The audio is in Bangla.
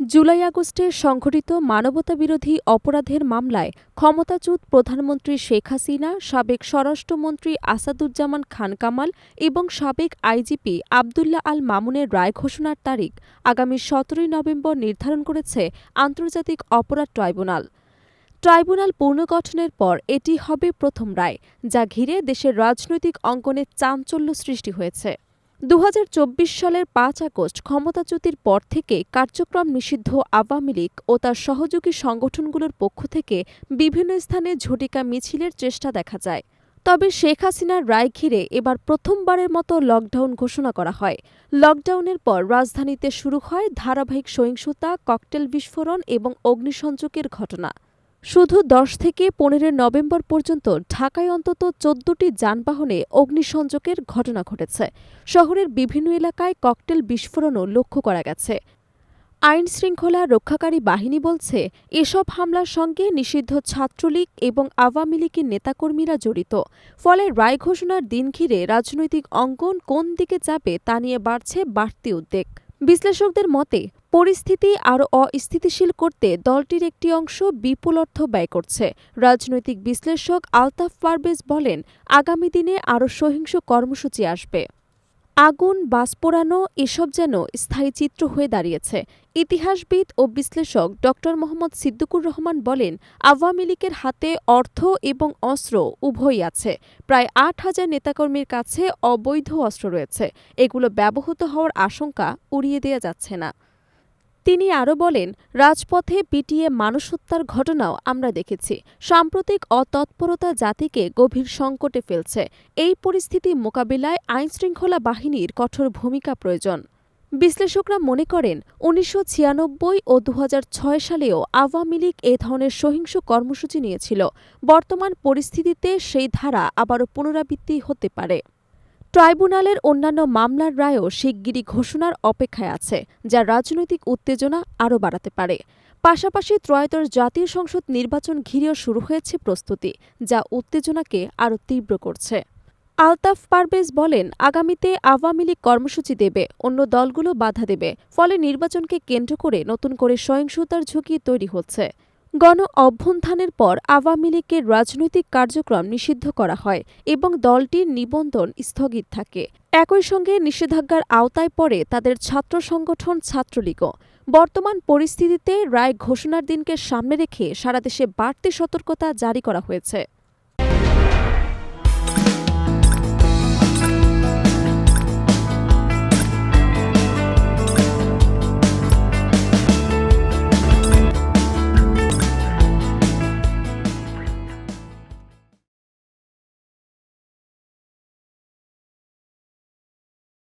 জুলাই আগস্টে সংঘটিত মানবতাবিরোধী অপরাধের মামলায় ক্ষমতাচ্যুত প্রধানমন্ত্রী শেখ হাসিনা, সাবেক স্বরাষ্ট্রমন্ত্রী আসাদুজ্জামান খান কামাল এবং সাবেক আইজিপি আবদুল্লাহ আল মামুনের রায় ঘোষণার তারিখ আগামী সতেরোই নভেম্বর নির্ধারণ করেছে আন্তর্জাতিক অপরাধ ট্রাইব্যুনাল। ট্রাইব্যুনাল পুনর্গঠনের পর এটি হবে প্রথম রায়, যা ঘিরে দেশের রাজনৈতিক অঙ্গনে চাঞ্চল্য সৃষ্টি হয়েছে। দু হাজার চব্বিশ সালের পাঁচ আগস্ট ক্ষমতাচ্যুতির পর থেকে কার্যক্রম নিষিদ্ধ আওয়ামী লীগ ও তার সহযোগী সংগঠনগুলোর পক্ষ থেকে বিভিন্ন স্থানে ঝটিকা মিছিলের চেষ্টা দেখা যায়। তবে শেখ হাসিনার রায় ঘিরে এবার প্রথমবারের মতো লকডাউন ঘোষণা করা হয়। লকডাউনের পর রাজধানীতে শুরু হয় ধারাবাহিক সহিংসতা, ককটেল বিস্ফোরণ এবং অগ্নিসংযোগের ঘটনা। শুধু দশ থেকে পনেরো নভেম্বর পর্যন্ত ঢাকায় অন্তত চোদ্দটি যানবাহনে অগ্নিসংযোগের ঘটনা ঘটেছে। শহরের বিভিন্ন এলাকায় ককটেল বিস্ফোরণও লক্ষ্য করা গেছে। আইন শৃঙ্খলা রক্ষাকারী বাহিনী বলছে, এসব হামলার সঙ্গে নিষিদ্ধ ছাত্রলীগ এবং আওয়ামী লীগের নেতাকর্মীরা জড়িত। ফলে রায় ঘোষণার দিন ঘিরে রাজনৈতিক অঙ্গন কোন দিকে যাবে তা নিয়ে বাড়ছে বাড়তি উদ্বেগ। বিশ্লেষকদের মতে পরিস্থিতি আরও অস্থিতিশীল করতে দলটির একটি অংশ বিপুল অর্থ ব্যয় করছে। রাজনৈতিক বিশ্লেষক আলতাফ পারভেজ বলেন, আগামী দিনে আরও সহিংস কর্মসূচি আসবে। আগুন বাস পোড়ানো এসব যেন স্থায়ী চিত্র হয়ে দাঁড়িয়েছে। ইতিহাসবিদ ও বিশ্লেষক ড. মোহাম্মদ সিদ্দিকুর রহমান বলেন, আওয়ামী লীগের হাতে অর্থ এবং অস্ত্র উভয়ই আছে। প্রায় আট হাজার নেতাকর্মীর কাছে অবৈধ অস্ত্র রয়েছে। এগুলো ব্যবহৃত হওয়ার আশঙ্কা উড়িয়ে দেওয়া যাচ্ছে না। তিনি আরও বলেন, রাজপথে পিটিয়ে মানুষ হত্যার ঘটনাও আমরা দেখেছি। সাম্প্রতিক অতৎপরতা জাতিকে গভীর সংকটে ফেলছে। এই পরিস্থিতি মোকাবিলায় আইনশৃঙ্খলা বাহিনীর কঠোর ভূমিকা প্রয়োজন। বিশ্লেষকরা মনে করেন, উনিশশো ছিয়ানব্বই ও দু হাজার ছয় সালেও আওয়ামী লীগ এ ধরনের সহিংস কর্মসূচি নিয়েছিল। বর্তমান পরিস্থিতিতে সেই ধারা আবারও পুনরাবৃত্তি হতে পারে। ট্রাইব্যুনালের অন্যান্য মামলার রায়ও শিগগিরই ঘোষণার অপেক্ষায় আছে, যা রাজনৈতিক উত্তেজনা আরও বাড়াতে পারে। পাশাপাশি ত্রয়োদশ জাতীয় সংসদ নির্বাচন ঘিরেও শুরু হয়েছে প্রস্তুতি, যা উত্তেজনাকে আরও তীব্র করছে। আলতাফ পারভেজ বলেন, আগামীতে আওয়ামী লীগ কর্মসূচি দেবে, অন্য দলগুলো বাধা দেবে, ফলে নির্বাচনকে কেন্দ্র করে নতুন করে সহিংসতার ঝুঁকি তৈরি হচ্ছে। গণ অভ্যুত্থানের পর আওয়ামী লীগের রাজনৈতিক কার্যক্রম নিষিদ্ধ করা হয় এবং দলটির নিবন্ধন স্থগিত থাকে। একই সঙ্গে নিষেধাজ্ঞার আওতায় পড়ে তাদের ছাত্র সংগঠন ছাত্রলীগও। বর্তমান পরিস্থিতিতে রায় ঘোষণার দিনকে সামনে রেখে সারাদেশে বাড়তি সতর্কতা জারি করা হয়েছে।